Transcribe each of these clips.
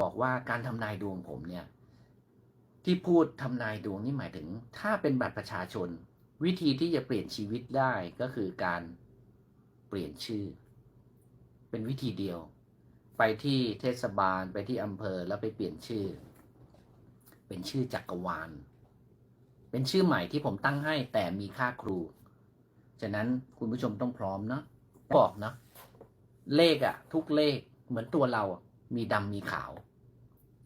บอกว่าการทำนายดวงผมเนี่ย ที่พูดทำนายดวงนี่หมายถึง ถ้าเป็นบัตรประชาชน วิธีที่จะเปลี่ยนชีวิตได้ก็คือการเปลี่ยนชื่อ เป็นวิธีเดียว ไปที่เทศบาลไปที่อำเภอแล้วไปเปลี่ยนชื่อ เป็นชื่อจักรวาล เป็นชื่อใหม่ที่ผมตั้งให้แต่มีค่าครู ฉะนั้นคุณผู้ชมต้องพร้อมเนาะบอกเนาะเลขอะทุกเลขเหมือนตัวเราอะ มีดำมีขาว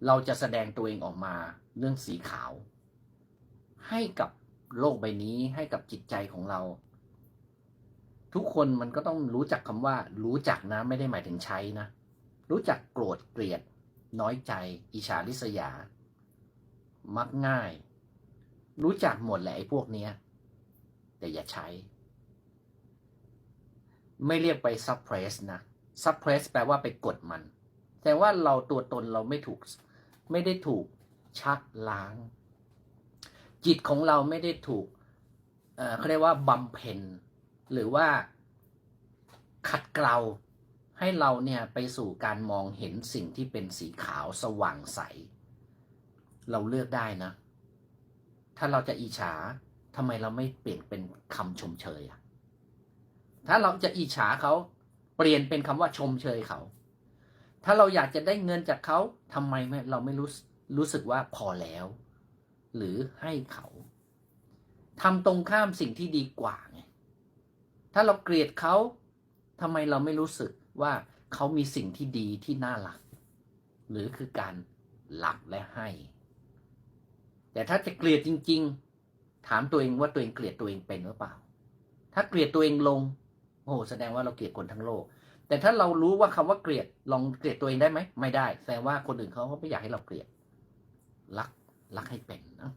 เราจะแสดงตัวเองออกมาเรื่องสีขาว ให้กับโลกใบนี้ให้กับจิตใจของเรา ทุกคนมันก็ต้องรู้จักคำว่า รู้จักนะไม่ได้หมายถึงใช้นะ รู้จักโกรธเกลียด น้อยใจ อิจฉาริษยา มักง่าย รู้จักหมดแหละไอ้พวกเนี้ย แต่อย่าใช้ ไม่เรียกไป suppress นะ suppress แปลว่าไปกดมัน แต่ว่าเราตัวตนเราไม่ถูกไม่ได้ถูกชักล้าง จิตของเราไม่ได้ถูกเอ่อเขาเรียกว่าบำเพ็ญหรือว่าขัดเกลาให้เราเนี่ยไปสู่การมองเห็นสิ่งที่เป็นสีขาวสว่างใส เราเลือกได้นะ ถ้าเราจะอิจฉาทำไมเราไม่เปลี่ยนเป็นคำชมเชยอะถ้าเราจะอิจฉาเขาเปลี่ยนเป็นคำว่าชมเชยเขา ถ้าเราอยากจะได้เงินจากเขาทำไมไม่เราไม่รู้รู้สึกว่าพอแล้ว หรือให้เขาทำตรงข้ามสิ่งที่ดีกว่าไงถ้าเราเกลียดเขาทำไมเราไม่รู้สึกว่าเขามีสิ่งที่ดีที่น่ารัก หรือคือการหลักและให้ แต่ถ้าจะเกลียดจริง ๆ ถามตัวเองว่าตัวเองเกลียดตัวเองเป็นหรือเปล่า ถ้าเกลียดตัวเองลงโอ้โหแสดงว่าเราเกลียดคนทั้งโลก แต่ถ้าเรารู้ว่าคำว่าเกลียดลองเกลียดตัวเองได้ไหมไม่ได้แสดงว่าคนอื่นเขาก็ไม่อยากให้เราเกลียดรักรักให้เป็นนะ